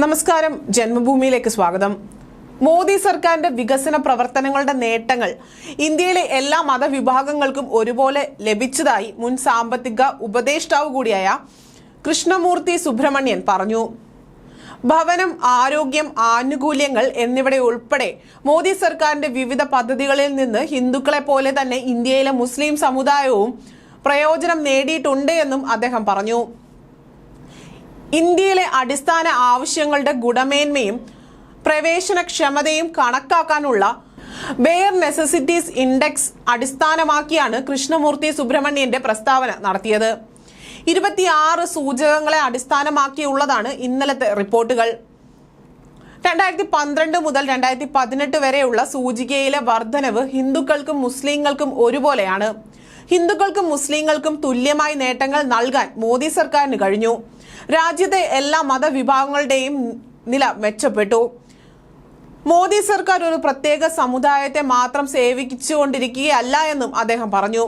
നമസ്കാരം. ജന്മഭൂമിയിലേക്ക് സ്വാഗതം. മോദി സർക്കാരിന്റെ വികസന പ്രവർത്തനങ്ങളുടെ നേട്ടങ്ങൾ ഇന്ത്യയിലെ എല്ലാ മതവിഭാഗങ്ങൾക്കും ഒരുപോലെ ലഭിച്ചതായി മുൻ സാമ്പത്തിക ഉപദേഷ്ടാവ് കൂടിയായ കൃഷ്ണമൂർത്തി സുബ്രഹ്മണ്യൻ പറഞ്ഞു. ഭവനം ആരോഗ്യം ആനുകൂല്യങ്ങൾ എന്നിവയുടെ ഉൾപ്പെടെ മോദി സർക്കാരിന്റെ വിവിധ പദ്ധതികളിൽ നിന്ന് ഹിന്ദുക്കളെ പോലെ തന്നെ ഇന്ത്യയിലെ മുസ്ലിം സമുദായവും പ്രയോജനം നേടിയിട്ടുണ്ട് എന്നും അദ്ദേഹം പറഞ്ഞു. ഇന്ത്യയിലെ അടിസ്ഥാന ആവശ്യങ്ങളുടെ ഗുണമേന്മയും പ്രവേശനക്ഷമതയും കണക്കാക്കാനുള്ള ബെയർ നെസസിറ്റീസ് ഇൻഡെക്സ് അടിസ്ഥാനമാക്കിയാണ് കൃഷ്ണമൂർത്തി സുബ്രഹ്മണ്യന്റെ പ്രസ്താവന നടത്തിയത്. ഇരുപത്തിയാറ് സൂചകങ്ങളെ അടിസ്ഥാനമാക്കിയുള്ളതാണ് ഇന്നലത്തെ റിപ്പോർട്ടുകൾ. രണ്ടായിരത്തി പന്ത്രണ്ട് മുതൽ രണ്ടായിരത്തി പതിനെട്ട് വരെയുള്ള സൂചികയിലെ വർധനവ് ഹിന്ദുക്കൾക്കും മുസ്ലിങ്ങൾക്കും ഒരുപോലെയാണ്. ഹിന്ദുക്കൾക്കും മുസ്ലിങ്ങൾക്കും തുല്യമായി നേട്ടങ്ങൾ നൽകാൻ മോദി സർക്കാരിന് കഴിഞ്ഞു. രാജ്യത്തെ എല്ലാ മതവിഭാഗങ്ങളുടെയും നില മെച്ചപ്പെട്ടു. മോദി സർക്കാർ ഒരു പ്രത്യേക സമുദായത്തെ മാത്രം സേവിച്ചുകൊണ്ടിരിക്കുകയല്ല എന്നും അദ്ദേഹം പറഞ്ഞു.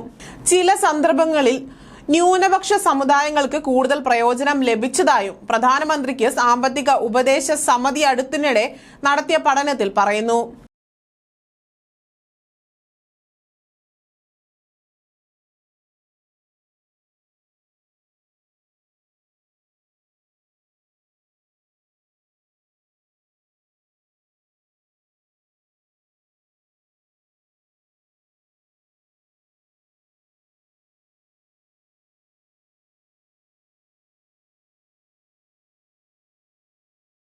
ചില സന്ദർഭങ്ങളിൽ ന്യൂനപക്ഷ സമുദായങ്ങൾക്ക് കൂടുതൽ പ്രയോജനം ലഭിച്ചതായും പ്രധാനമന്ത്രിക്ക് സാമ്പത്തിക ഉപദേശ സമിതി അടുത്തിനിടെ നടത്തിയ പഠനത്തിൽ പറയുന്നു.